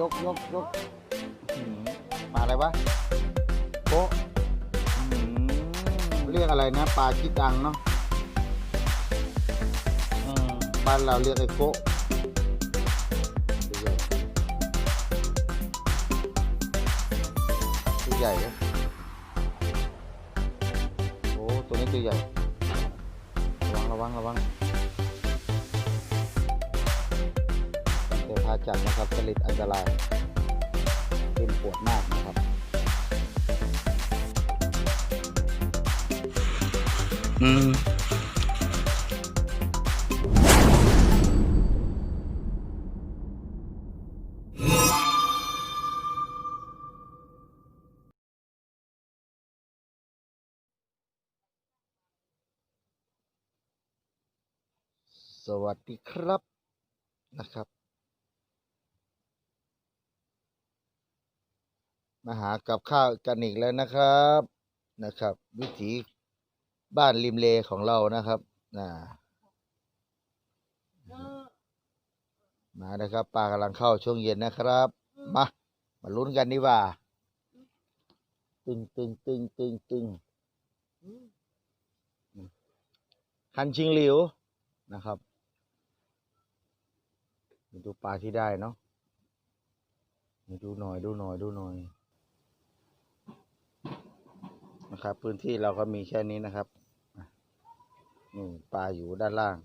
ยกยกยกอื้อหือปลาอะไรวะโป๊ะอื้อหือเรียกอะไรนะปลาขี้ตังเนาะอืมบ้านเราเรียกไอ้โป๊ะตัวใหญ่ตัวใหญ่นะโอ้ตัวนี้ตัวใหญ่ระวังระวังระวัง เดี๋ยวพาจับนะครับสลิดอันตรายเป็นปวดมากนะครับอืมสวัสดีครับนะครับ มาหากับข้าวกันอีกแล้วนะครับนะครับ วิถีบ้านริมเลของเรานะครับนะมานะครับปลากำลังเข้าช่วงเย็นนะครับ มามาลุ้นกันดีกว่า ตึงตึงตึงตึงตึงคันชิงหลิวนะครับมาดูปลาที่ได้เนาะมาดูหน่อยดูหน่อยดูหน่อย นะครับ พื้นที่เราก็มีแค่นี้นะครับนี่ปลาอยู่ด้านล่าง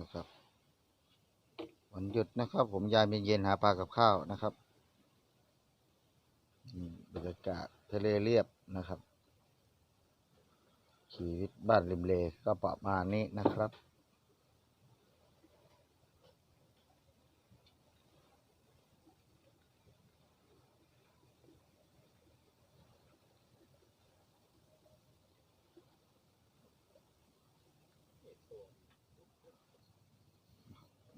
นะครับวันหยุดนะครับ ผมยามเย็นๆหาปลากับข้าวนะครับนี่บรรยากาศทะเลเรียบนะครับชีวิตบ้านริมเลก็ประมาณนี้นะครับ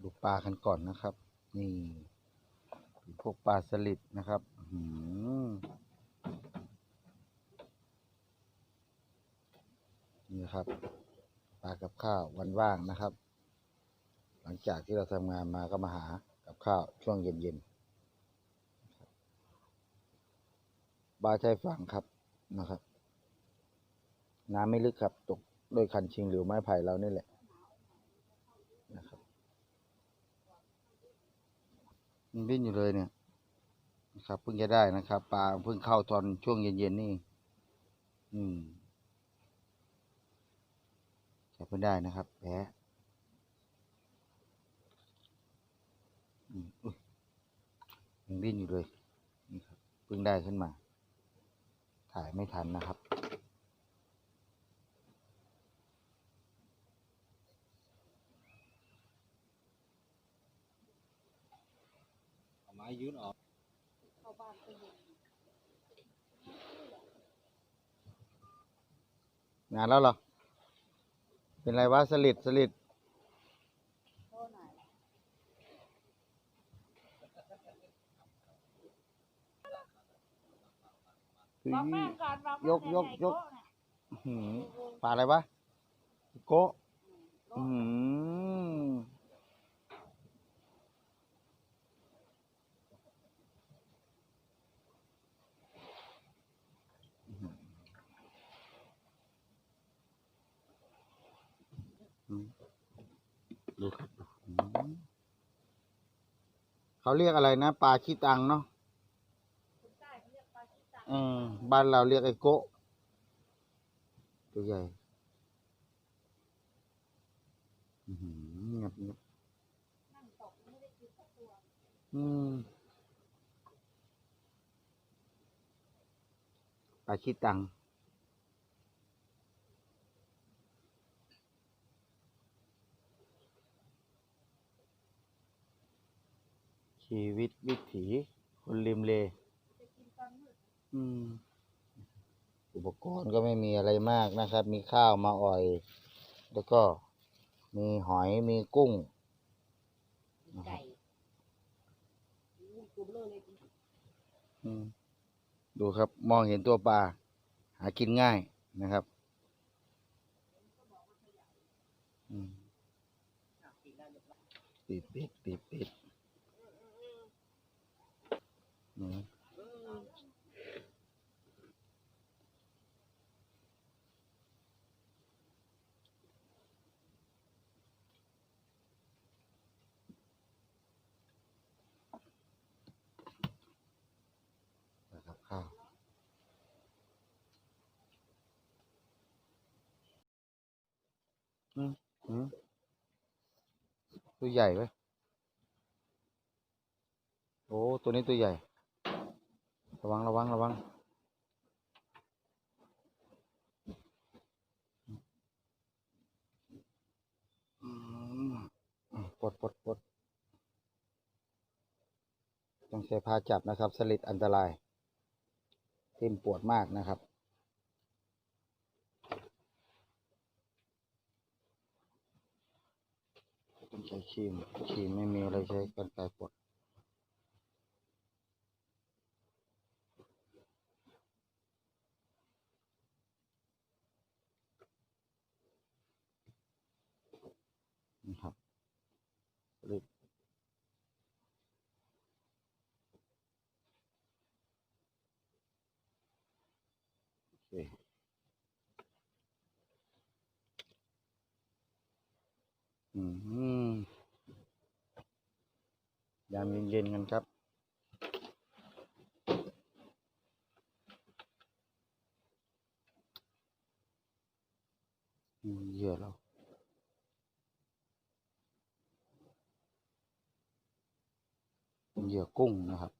ดูปลากันก่อนนะครับ นี่พวกปลาสลิดนะครับหืนี่ครับปลากับข้าววันว่างนะครับ หลังจากที่เราทำงานมาก็มาหากับข้าวช่วงเย็นๆปลาชายฝั่งครับนะครับ น้ำไม่ลึกครับตก โดวยคันชิงหรือไม้ไผ่เรานี่แหละนะครับมันดิ้นอยู่เลยเนี่ยนะครับเพิ่งจะได้นะครับปลาเพิ่งเข้าตอนช่วงเย็นๆนี่ อืมจับไม่ได้นะครับแพ้อืมอุยยังดิ้นอยู่เลยนี่ครับเพิ่งได้ขึ้นมา ถ่ายไม่ทันนะครับ เอาไม้ยืนออกงานแล้วเหรอ เป็นไรวะสลิดสลิดเฮ้ยบอกแม่ก่อนบอกยกยกยกอื้อหือปลาอะไรวะโกะอื้อหืออืม ดูครับอื้อหือเขาเรียกอะไรนะปลาขี้ตังเนาะอืมบ้านเราเรียกไอ้โกะตัวใหญ่อื้อหือเงียบเงียบอืมปลาขี้ตัง ชีวิตวิถีคนริมเล อืม อุปกรณ์ก็ไม่มีอะไรมากนะครับ มีข้าวมาอ่อย แล้วก็มีหอยมีกุ้งดูครับ มองเห็นตัวปลาหากินง่ายนะครับติดปิดติดปิด นะครับข้าวอืมอืมตัวใหญ่เว้ยโอ้ ตัวนี้ตัวใหญ่ ระวังระวังระวังปลดปลดปลดต้องใช้ผ้าจับนะครับ สลิดอันตราย ทิ่มปวดมากนะครับต้องใช้ครีมครีมไม่มีอะไรใช้กันไกรปลดนะครับรีบโอเคอืม ยามเย็นๆกันครับ เหยื่อเราเป็นเหยื่อกุ้งนะครับ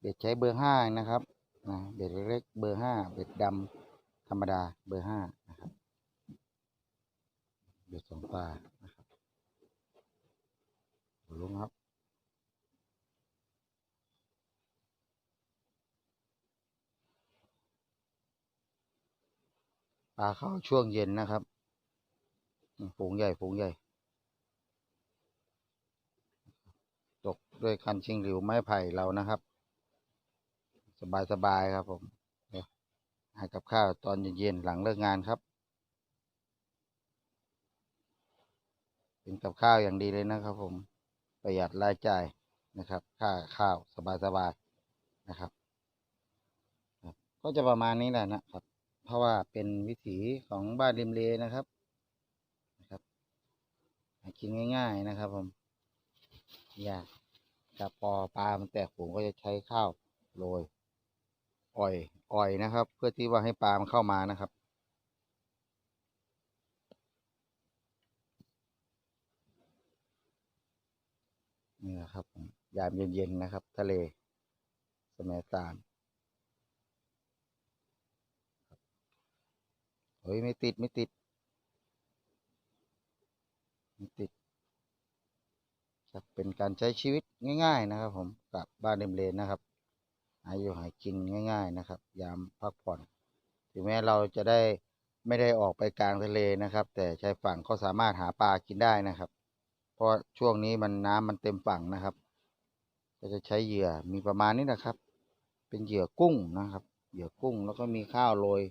เบ็ดใช้เบอร์ห้านะครับนะเบ็ดเล็กเบอร์ห้าเบ็ดดำธรรมดาเบอร์ห้า นะครับเบ็ดสองปลานะครับลงครับปลาเข้าช่วงเย็นนะครับฝูงใหญ่ฝูงใหญ่ ตกด้วยคันชิงหลิวไม้ไผ่เรานะครับ สบายสบายครับผมให้กับข้าวตอนเย็นๆหลังเลิกงานครับ เป็นกับข้าวอย่างดีเลยนะครับ ผมประหยัดรายจ่ายนะครับ ค่าข้าวสบายๆนะครับครับ ก็จะประมาณนี้แหละนะครับ เพราะว่าเป็นวิถีของบ้านริมเลนะครับนะครับกินง่าย ๆนะครับ ผมยากถ้าปอปลามันแตกฝูงก็จะใช้ข้าวโรยอ่อยอ่อยนะครับ เพื่อที่ว่าให้ปลามันเข้ามานะครับ นี่นะครับ ยามเย็นๆนะครับ ทะเลสมัยตานเฮ้ย ไม่ติด ไม่ติด ไม่ติดครับเป็นการใช้ชีวิตง่าย ๆ นะครับ ผมกับบ้านเดมเลนนะครับ หาอยู่หากินง่าย ๆ นะครับ ยามพักผ่อน ถึงแม้เราจะได้ไม่ได้ออกไปกลางทะเลนะครับ แต่ชายฝั่งก็สามารถหาปลากินได้นะครับ ราะช่วงนี้มันน้ำมันเต็มฝั่งนะครับ ก็จะใช้เหยื่อมีประมาณนี้นะครับ เป็นเหยื่อกุ้งนะครับ เหยื่อกุ้งแล้วก็มีข้าวโรย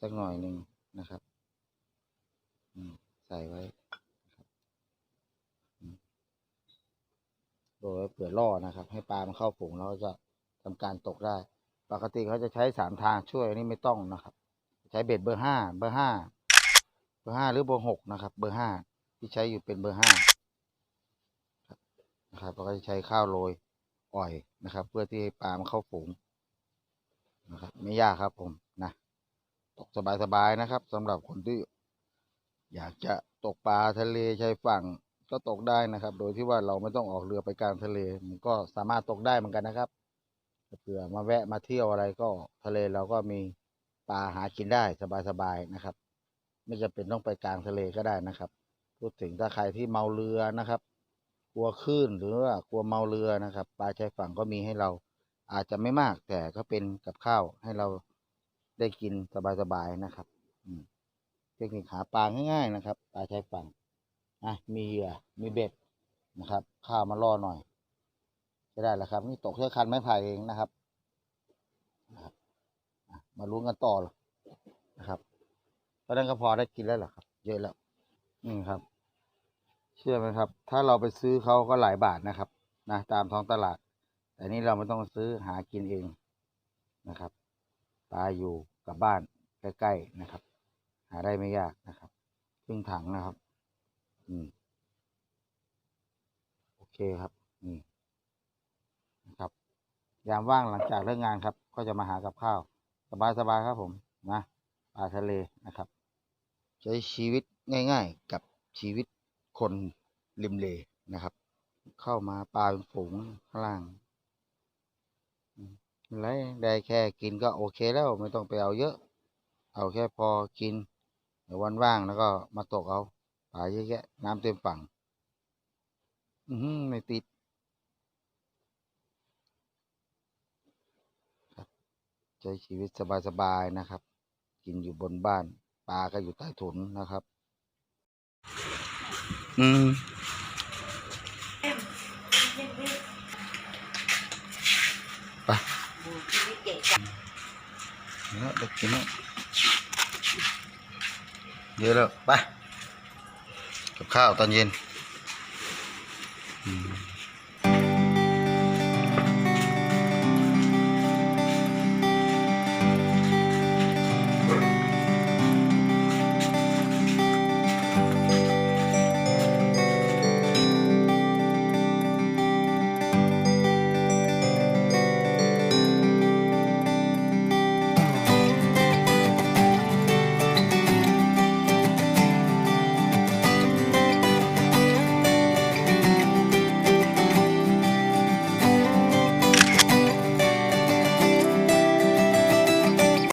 สักหน่อยหนึ่งนะครับใส่ไว้โรยเผื่อล่อนะครับ ให้ปลามันเข้าฝูงแล้วจะทำการตกได้ ปกติเขาจะใช้สามทางช่วยอันนี้ไม่ต้องนะครับ ใช้เบ็ดเบอร์ห้าเบอร์ห้าเบอร์ห้าหรือเบอร์หกนะครับ เบอร์ห้า ที่ใช้อยู่เป็นเบอร์ห้านะครับเราก็จะใช้ข้าวโรยอ่อยนะครับ เพื่อที่ให้ปลามันเข้าฝูงนะครับ ไม่ยากครับผมนะตกสบายๆนะครับสำหรับคนที่อยากจะตกปลาทะเลชายฝั่งก็ตกได้นะครับ โดยที่ว่าเราไม่ต้องออกเรือไปกลางทะเล มันก็สามารถตกได้เหมือนกันนะครับเผื่อมาแวะมาเที่ยวอะไรก็ทะเลเราก็มีปลาหากินได้สบายๆนะครับ ไม่จำเป็นต้องไปกลางทะเลก็ได้นะครับ พูดถึงถ้าใครที่เมาเรือนะครับ กลัวคลื่นหรือว่ากลัวเมาเรือนะครับปลาชายฝั่งก็มีให้เราอาจจะไม่มากแต่ก็เป็นกับข้าวให้เราได้กินสบายๆนะครับเทคนิคหาปลาง่ายๆนะครับปลาชายฝั่งอะมีเหยื่อมีเบ็ดนะครับ ข้าวมาล่อหน่อยจะได้แล้วครับ นี่ตกแค่คันไม้ไผ่เองนะครับนะครับมาลุ้นกันต่อนะครับเพราะนั้นก็พอได้กินแล้วหรอครับ เยอะแล้ว นี่ครับ เชื่อไหมครับ ถ้าเราไปซื้อเขาก็หลายบาทนะครับ นะตามท้องตลาด แต่นี่เราไม่ต้องซื้อหากินเองนะครับปลาอยู่กับบ้านใกล้ๆนะครับ หาได้ไม่ยากนะครับครึ่งถังนะครับ อืมโอเคครับนี่นะครับ ยามว่างหลังจากเลิกงานครับ ก็จะมาหากับข้าว สบายๆครับผมนะปลาทะเลนะครับ ใช้ชีวิต ง่ายๆกับชีวิตคนริมเลนะครับ เข้ามาปลาเป็นฝูงข้างล่างไรได้แค่กินก็โอเคแล้วไม่ต้องไปเอาเยอะ เอาแค่พอกินเดี๋ยววันว่างแล้วก็มาตกเอาปลาเยอะแยะน้ำเต็มฝั่ง อือหือไม่ติดใช้ชีวิตสบายๆนะครับ กินอยู่บนบ้าน ปลาก็อยู่ใต้ถุนนะครับ ừ. à. Đó, được chứ nó เยอะแล้วไปกับข้าวตอนเย็นอืม